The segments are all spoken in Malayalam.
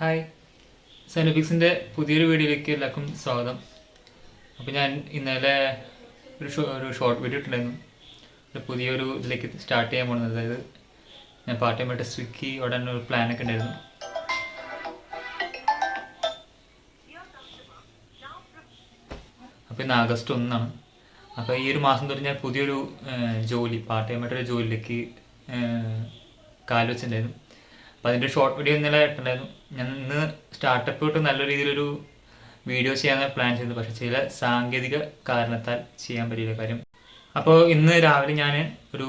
ഹായ്. സൈനോഫിക്സിന്റെ പുതിയൊരു വീഡിയോയിലേക്ക് എല്ലാവർക്കും സ്വാഗതം. അപ്പോൾ ഞാൻ ഇന്നലെ ഒരു ഒരു ഷോർട്ട് വീഡിയോ ഇട്ടിട്ടുണ്ടായിരുന്നു. ഒരു പുതിയൊരു ഇതിലേക്ക് സ്റ്റാർട്ട് ചെയ്യാൻ പോകുന്നത് അതായത് ഞാൻ പാർട്ട് ടൈമായിട്ട് സ്വിക്കി ഉടൻ ഒരു പ്ലാനൊക്കെ ഉണ്ടായിരുന്നു അപ്പോൾ ഇന്ന് ആഗസ്റ്റ് ഒന്നാണ്. അപ്പോൾ ഈ ഒരു മാസം തൊട്ട് ഞാൻ പുതിയൊരു ജോലി പാർട്ട് ടൈമായിട്ടൊരു ജോലിയിലേക്ക് കാലുവെച്ചിട്ടുണ്ടായിരുന്നു കാൽ വെച്ചിട്ടുണ്ടായിരുന്നു. അപ്പോൾ അതിന്റെ ഷോർട്ട് വീഡിയോ ഇന്നലെ ഇട്ടുണ്ടായിരുന്നു ഞാൻ ഇന്ന് സ്റ്റാർട്ടപ്പ് തൊട്ട് നല്ല രീതിയിലൊരു വീഡിയോ ചെയ്യാൻ പ്ലാൻ ചെയ്തു. പക്ഷേ ചില സാങ്കേതിക കാരണത്താൽ ചെയ്യാൻ പറ്റിയില്ല കാര്യം. അപ്പോൾ ഇന്ന് രാവിലെ ഞാൻ ഒരു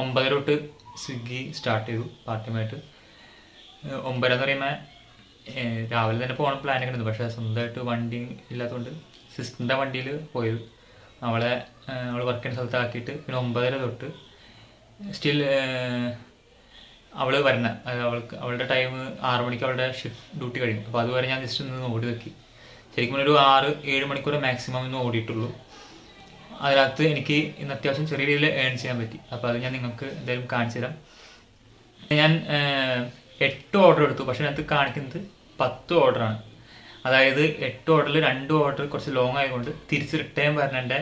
ഒമ്പതര തൊട്ട് സ്വിഗ്ഗി സ്റ്റാർട്ട് ചെയ്തു പാർട്ടിയുമായിട്ട്. ഒമ്പതെന്ന് പറയുമ്പോൾ രാവിലെ തന്നെ പോകണം പ്ലാനൊക്കെ ഉണ്ട്. പക്ഷേ സ്വന്തമായിട്ട് വണ്ടി ഇല്ലാത്തതുകൊണ്ട് സിസ്റ്ററിന്റെ വണ്ടിയിൽ പോയത്. അവളെ അവൾ വർക്ക് ചെയ്യുന്ന സ്ഥലത്താക്കിയിട്ട് പിന്നെ ഒമ്പതര തൊട്ട് സ്റ്റിൽ അവൾ വരണ അവൾക്ക് അവളുടെ ടൈം ആറ് മണിക്ക് അവളുടെ ഷിഫ്റ്റ് ഡ്യൂട്ടി കഴിയും അപ്പോൾ അതുവരെ ഞാൻ ജസ്റ്റ് ഒന്ന് ഓടി നോക്കി. ശരിക്കും ഒരു ആറ് ഏഴ് മണിക്കൂർ മാക്സിമം ഇന്ന് ഓടിയിട്ടുള്ളൂ. അതിനകത്ത് എനിക്ക് ഇന്ന് അത്യാവശ്യം ചെറിയ രീതിയിൽ ഏൺ ചെയ്യാൻ പറ്റി. അപ്പോൾ അത് ഞാൻ നിങ്ങൾക്ക് എന്തായാലും കാണിച്ചു തരാം. ഞാൻ എട്ട് ഓർഡർ എടുത്തു. പക്ഷെ അതിനകത്ത് കാണിക്കുന്നത് പത്ത് ഓർഡറാണ് അതായത് എട്ട് ഓർഡറിൽ രണ്ട് ഓർഡർ കുറച്ച് ലോങ് ആയതുകൊണ്ട് തിരിച്ച് റിട്ടേൺ വരണേന്റെ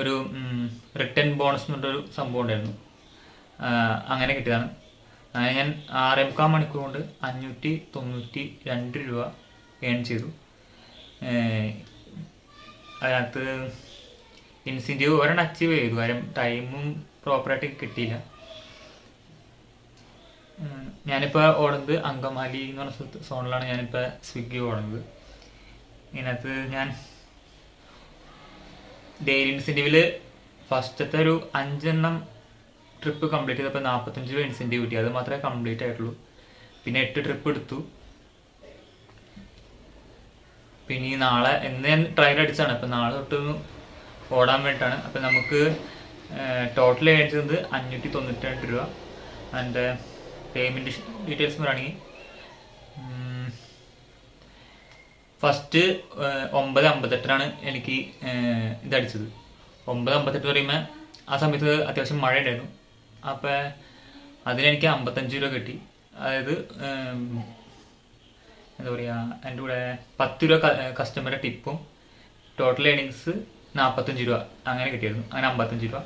ഒരു റിട്ടേൺ ബോണസ് എന്ന് പറഞ്ഞൊരു സംഭവം ഉണ്ടായിരുന്നു. അങ്ങനെ കിട്ടിയതാണ്. ഞാൻ ആറേ മുക്കാൽ മണിക്കൂർ കൊണ്ട് അഞ്ഞൂറ്റി തൊണ്ണൂറ്റി രണ്ട് രൂപ ഏൺ ചെയ്തു. അതിനകത്ത് ഇൻസെന്റീവ് ഒരെണ്ണം അച്ചീവ് ചെയ്തു. കാര്യം ടൈമും പ്രോപ്പറായിട്ട് കിട്ടിയില്ല. ഞാനിപ്പോൾ ഓടുന്നത് അങ്കമാലി എന്ന് പറഞ്ഞ സ്ഥലത്ത് സോണിലാണ് ഞാനിപ്പോൾ സ്വിഗ്ഗി ഓടുന്നത്. ഇതിനകത്ത് ഞാൻ ഡെയിലി ഇൻസെന്റീവിൽ ഫസ്റ്റത്തെ ഒരു അഞ്ചെണ്ണം ട്രിപ്പ് കംപ്ലീറ്റ് ചെയ്തപ്പോൾ നാൽപ്പത്തഞ്ച് രൂപ ഇൻസെന്റീവ് കിട്ടി അത് മാത്രമേ കംപ്ലീറ്റ് ആയിട്ടുള്ളൂ. പിന്നെ എട്ട് ട്രിപ്പ് എടുത്തു. പിന്നെ ഈ നാളെ ഇന്ന് ഞാൻ ട്രയൽ അടിച്ചാണ് അപ്പം നാളെ തൊട്ട് ഓടാൻ വേണ്ടിയിട്ടാണ്. അപ്പം നമുക്ക് ടോട്ടൽ ഏണിച്ചത് അഞ്ഞൂറ്റി തൊണ്ണൂറ്റി രണ്ട് രൂപ. അതിന്റെ പേയ്മെന്റ് ഡീറ്റെയിൽസ് പറയുകയാണെങ്കിൽ ഫസ്റ്റ് ഒമ്പത് അമ്പത്തെട്ടിനാണ് എനിക്ക് ഇതടിച്ചത് ഒമ്പത് അമ്പത്തെട്ട് പറയുമ്പോൾ ആ സമയത്ത് അത്യാവശ്യം മഴ ഉണ്ടായിരുന്നു അപ്പോൾ അതിലെനിക്ക് അമ്പത്തഞ്ച് രൂപ കിട്ടി. അതായത് എന്താ പറയുക എന്റെ കൂടെ പത്ത് രൂപ കസ്റ്റമറെ ടിപ്പും ടോട്ടൽ ഏണിങ്സ് നാൽപ്പത്തഞ്ച് രൂപ അങ്ങനെ കിട്ടിയിരുന്നു. അങ്ങനെ അമ്പത്തഞ്ച് രൂപ.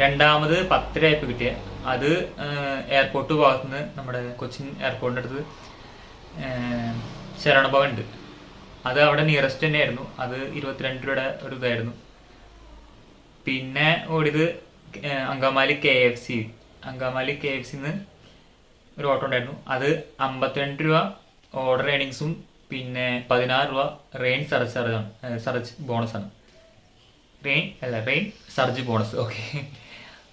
രണ്ടാമത് പത്തര ആയപ്പോൾ കിട്ടിയ. അത് എയർപോർട്ട് ഭാഗത്ത് നിന്ന് നമ്മുടെ കൊച്ചിൻ എയർപോർട്ടിന്റെ അടുത്ത് ശരണഭവൻ ഉണ്ട് അത് അവിടെ നിയറസ്റ്റ് തന്നെയായിരുന്നു. അത് ഇരുപത്തിരണ്ട് രൂപയുടെ ഒരു ഇതായിരുന്നു. പിന്നെ ഓടിയത് Angamaly K F C Angamaly K F സിന്ന് ഒരു ഓട്ടോ ഉണ്ടായിരുന്നു. അത് അമ്പത്തിരണ്ട് രൂപ ഓർഡർ ഏണിങ്സും പിന്നെ പതിനാറ് രൂപ റെയിൻ സർജ് സർജാണ് സർജ് ബോണസാണ് റെയിൻ അല്ല റെയിൻ സർജ് ബോണസ് ഓക്കെ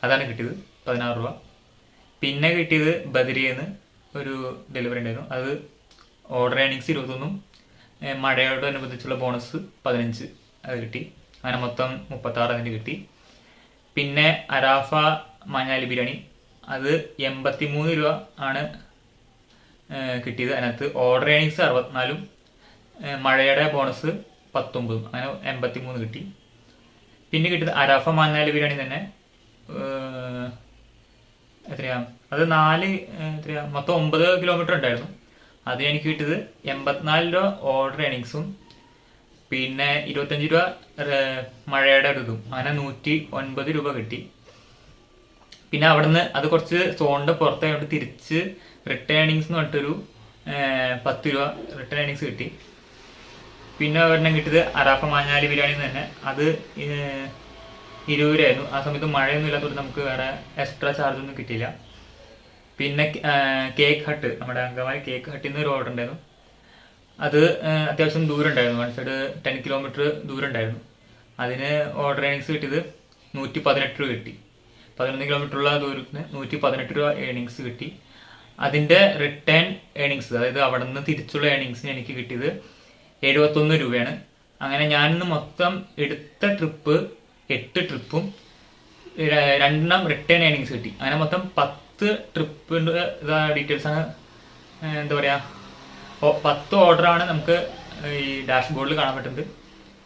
അതാണ് കിട്ടിയത് പതിനാറ് രൂപ. പിന്നെ കിട്ടിയത് ബദരിയെന്ന് ഒരു ഡെലിവറി ഉണ്ടായിരുന്നു. അത് ഓർഡർ ഏണിങ്സ് ഇരുപത്തൊന്നും മഴയോടനുബന്ധിച്ചുള്ള ബോണസ് പതിനഞ്ച് അത് കിട്ടി. അങ്ങനെ മൊത്തം മുപ്പത്താറ് അതിന് കിട്ടി. പിന്നെ അരാഫ മഞ്ഞാലി ബിരിയാണി. അത് എൺപത്തി മൂന്ന് രൂപ ആണ് കിട്ടിയത്. അതിനകത്ത് ഓർഡർ ഏണിങ്സ് അറുപത്തിനാലും മഴയുടെ ബോണസ് പത്തൊമ്പതും. അങ്ങനെ എൺപത്തി മൂന്ന് കിട്ടി. പിന്നെ കിട്ടിയത് അരാഫ മഞ്ഞാലി ബിരിയാണി തന്നെ. എത്രയാ? അത് നാല് എത്രയാ? മൊത്തം ഒമ്പത് കിലോമീറ്റർ ഉണ്ടായിരുന്നു. അത് എനിക്ക് കിട്ടിയത് എൺപത്തിനാല് രൂപ ഓർഡർ ഏണിങ്സും പിന്നെ ഇരുപത്തഞ്ച് രൂപ മഴയുടെ ഒരു ഇതും. അങ്ങനെ നൂറ്റി ഒൻപത് രൂപ കിട്ടി. പിന്നെ അവിടുന്ന് അത് കുറച്ച് സോണിന്റെ പുറത്തായോണ്ട് തിരിച്ച് റിട്ടേണിങ്സ് എന്ന് പറഞ്ഞിട്ടൊരു പത്ത് രൂപ റിട്ടേണിങ്സ് കിട്ടി. പിന്നെ ഒരെണ്ണം കിട്ടിയത് അറാഫ മാഞ്ഞാലി ബിരിയാണി തന്നെ. അത് ഇരുപത് രൂപയായിരുന്നു. ആ സമയത്ത് മഴയൊന്നും ഇല്ലാത്തതുകൊണ്ട് നമുക്ക് വേറെ എക്സ്ട്രാ ചാർജ് ഒന്നും കിട്ടിയില്ല. പിന്നെ കേക്ക് ഹട്ട് നമ്മുടെ അങ്കമാലി കേക്ക് ഹട്ടിൽ നിന്ന് ഒരു ഓർഡർ ഉണ്ടായിരുന്നു. അത് അത്യാവശ്യം ദൂരം ഉണ്ടായിരുന്നു വൺ സൈഡ് ടെൻ കിലോമീറ്റർ ദൂരം ഉണ്ടായിരുന്നു അതിന് ഓർഡർ ഏണിങ്സ് കിട്ടിയത് നൂറ്റി പതിനെട്ട് രൂപ കിട്ടി. പതിനൊന്ന് കിലോമീറ്റർ ഉള്ള ദൂരത്തിന് നൂറ്റി പതിനെട്ട് രൂപ ഏണിങ്സ് കിട്ടി. അതിന്റെ റിട്ടേൺ ഏണിങ്സ് അതായത് അവിടെ നിന്ന് തിരിച്ചുള്ള ഏണിങ്സിന് എനിക്ക് കിട്ടിയത് എഴുപത്തൊന്ന് രൂപയാണ്. അങ്ങനെ ഞാനിന്ന് മൊത്തം എടുത്ത ട്രിപ്പ് എട്ട് ട്രിപ്പും രണ്ടെണ്ണം റിട്ടേൺ ഏണിങ്സ് കിട്ടി. അങ്ങനെ മൊത്തം പത്ത് ട്രിപ്പിന്റെ ഇതാ ഡീറ്റെയിൽസ് ആണ് എന്താ പറയുക ഓ- പത്ത് ഓർഡറാണ് നമുക്ക് ഈ ഡാഷ്ബോർഡിൽ കാണാൻ പറ്റുന്നത്.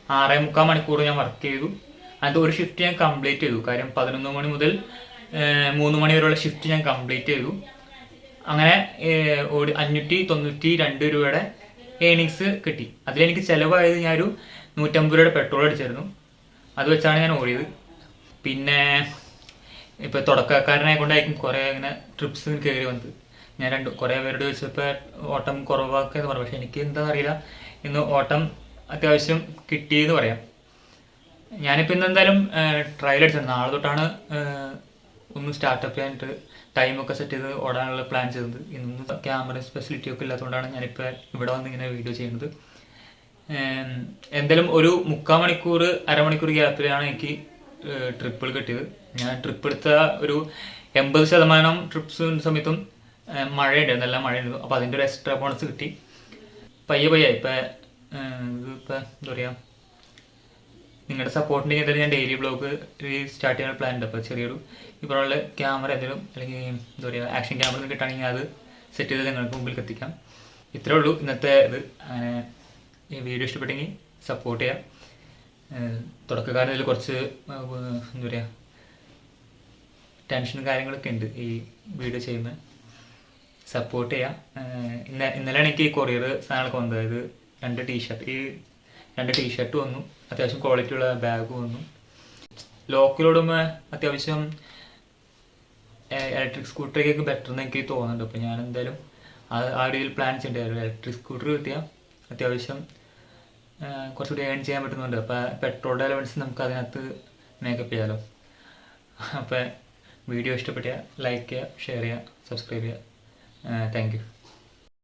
ആറേ മുക്കാൽ മണിക്കൂർ ഞാൻ വർക്ക് ചെയ്തു. അതിന്റെ ഒരു ഷിഫ്റ്റ് ഞാൻ കംപ്ലീറ്റ് ചെയ്തു. കാര്യം പതിനൊന്ന് മണി മുതൽ മൂന്ന് മണി വരെയുള്ള ഷിഫ്റ്റ് ഞാൻ കംപ്ലീറ്റ് ചെയ്തു. അങ്ങനെ ഓടി അഞ്ഞൂറ്റി തൊണ്ണൂറ്റി രണ്ട് രൂപയുടെ ഏണിങ്സ് കിട്ടി. അതിലെനിക്ക് ചിലവായത് ഞാനൊരു നൂറ്റമ്പത് രൂപയുടെ പെട്രോൾ അടിച്ചായിരുന്നു. അത് വെച്ചാണ് ഞാൻ ഓടിയത്. പിന്നെ ഇപ്പോൾ തുടക്കക്കാരനെ കൊണ്ടായിരിക്കും കുറേ ഇങ്ങനെ ട്രിപ്സ് കയറി വന്നത്. ഞാൻ രണ്ട് കുറേ പേരോട് ചോദിച്ചപ്പോൾ ഓട്ടം കുറവാക്കുക എന്ന് പറഞ്ഞു. പക്ഷെ എനിക്ക് എന്താ അറിയില്ല. ഇന്ന് ഓട്ടം അത്യാവശ്യം കിട്ടിയെന്ന് പറയാം. ഞാനിപ്പോൾ ഇന്ന് എന്തായാലും ട്രയൽ അടിച്ചത് നാളെ തൊട്ടാണ് ഒന്ന് സ്റ്റാർട്ടപ്പ് ചെയ്യാനായിട്ട് ടൈമൊക്കെ സെറ്റ് ചെയ്ത് ഓടാനുള്ള പ്ലാൻ ചെയ്തത്. ഇന്ന് ക്യാമറ ഫെസിലിറ്റി ഒക്കെ ഇല്ലാത്തതുകൊണ്ടാണ് ഞാനിപ്പോൾ ഇവിടെ വന്ന് ഇങ്ങനെ വീഡിയോ ചെയ്യുന്നത്. എന്തായാലും ഒരു മുക്കാൽ മണിക്കൂർ അരമണിക്കൂർ ഗ്യാപ്പിലാണ് എനിക്ക് ട്രിപ്പിൾ കിട്ടിയത്. ഞാൻ ട്രിപ്പ് എടുത്ത ഒരു എൺപത് ശതമാനം ട്രിപ്സ് സമയത്തും മഴയുണ്ടായിരുന്നു നല്ല മഴയുണ്ട്. അപ്പോൾ അതിന്റെ ഒരു എക്സ്ട്രാ ബോണസ് കിട്ടി. പയ്യെ പയ്യെ ഇപ്പം ഇതിപ്പോൾ എന്താ പറയുക നിങ്ങളുടെ സപ്പോർട്ടിന്റെ എന്തായാലും ഞാൻ ഡെയിലി ബ്ലോഗ് സ്റ്റാർട്ട് ചെയ്യാൻ പ്ലാൻ ഉണ്ട്. അപ്പോൾ ചെറിയൊരു ഇപ്പോഴുള്ള ക്യാമറ എന്തെങ്കിലും അല്ലെങ്കിൽ എന്താ പറയുക ആക്ഷൻ ക്യാമറ കിട്ടുകയാണെങ്കിൽ അത് സെറ്റ് ചെയ്ത് നിങ്ങൾക്ക് മുമ്പിൽ എത്തിക്കാം. ഇത്രേ ഉള്ളൂ ഇന്നത്തെ ഇത്. അങ്ങനെ ഈ വീഡിയോ ഇഷ്ടപ്പെട്ടെങ്കിൽ സപ്പോർട്ട് ചെയ്യാം. തുടക്കക്കാരൻ ഇതിൽ കുറച്ച് എന്താ പറയുക ടെൻഷനും കാര്യങ്ങളൊക്കെ ഉണ്ട് ഈ വീഡിയോ ചെയ്യുമ്പോൾ സപ്പോർട്ട് ചെയ്യാം. ഇന്ന ഇന്നലെയാണ് എനിക്ക് ഈ കൊറിയർ സാധനങ്ങളൊക്കെ വന്നത്. അതായത് രണ്ട് ടീഷർട്ട് ഈ രണ്ട് ടീഷർട്ട് വന്നു. അത്യാവശ്യം ക്വാളിറ്റി ഉള്ള ബാഗ് വന്നു. ലോക്കലോടുമ്പോൾ അത്യാവശ്യം ഇലക്ട്രിക് സ്കൂട്ടറിലേക്ക് ബെറ്റർ എന്ന് എനിക്ക് തോന്നുന്നുണ്ട്. അപ്പോൾ ഞാൻ എന്തായാലും ആ രീതിയിൽ പ്ലാൻ ചെയ്തിട്ടുണ്ടായിരുന്നു ഇലക്ട്രിക് സ്കൂട്ടർ കിട്ടിയാൽ അത്യാവശ്യം കുറച്ചുകൂടി ഏൺ ചെയ്യാൻ പറ്റുന്നുണ്ട്. അപ്പോൾ പെട്രോളിന്റെ അലവൻസ് നമുക്ക് അതിനകത്ത് മേക്കപ്പ് ചെയ്യാമല്ലോ അപ്പോൾ വീഡിയോ ഇഷ്ടപ്പെട്ടാൽ ലൈക്ക് ചെയ്യുക ഷെയർ ചെയ്യുക സബ്സ്ക്രൈബ് ചെയ്യുക. Thank you